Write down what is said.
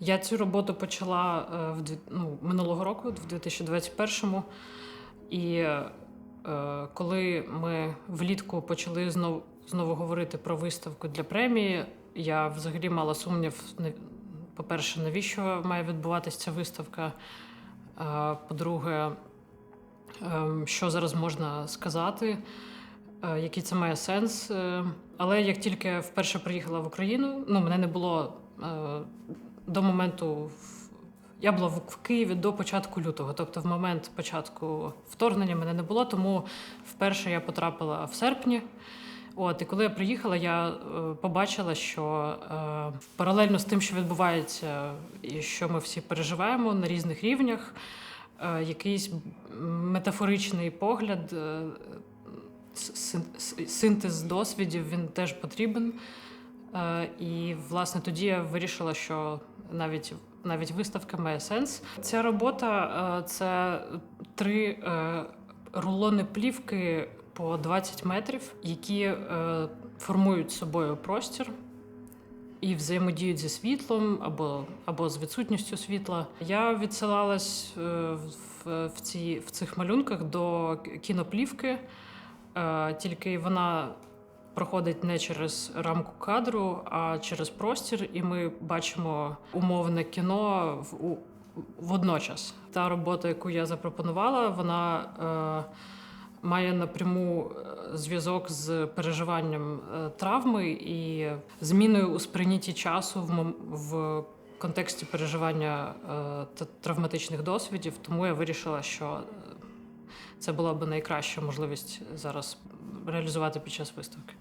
Я цю роботу почала е, в ну, минулого року, в 2021-му. І е, коли ми влітку почали знову, знову говорити про виставку для премії, я взагалі мала сумнів, по-перше, навіщо має відбуватися ця виставка. Е, По-друге, ем, що зараз можна сказати, е, який це має сенс. Але як тільки вперше приїхала в Україну, ну мене не було до моменту. Я була в Києві до початку лютого, тобто в момент початку вторгнення мене не було, тому вперше я потрапила в серпні. От, і коли я приїхала, я е, побачила, що е, паралельно з тим, що відбувається, і що ми всі переживаємо на різних рівнях, е, якийсь метафоричний погляд, е, синтез досвідів він теж потрібен. Е, І, власне, тоді я вирішила, що навіть, навіть виставка має сенс. Ця робота е, це три е, рулони плівки по 20 метрів, які е, формують собою простір і взаємодіють зі світлом або, або з відсутністю світла. Я відсилалась в, в, ці, в цих малюнках до кіноплівки, тільки вона проходить не через рамку кадру, а через простір, і ми бачимо умовне кіно в, водночас. Та робота, яку я запропонувала, вона е, має напряму е, зв'язок з переживанням е, травми і зміною у сприйнятті часу в, в контексті переживання е, та- травматичних досвідів. Тому я вирішила, що е, це була б найкраща можливість зараз реалізувати під час виставки.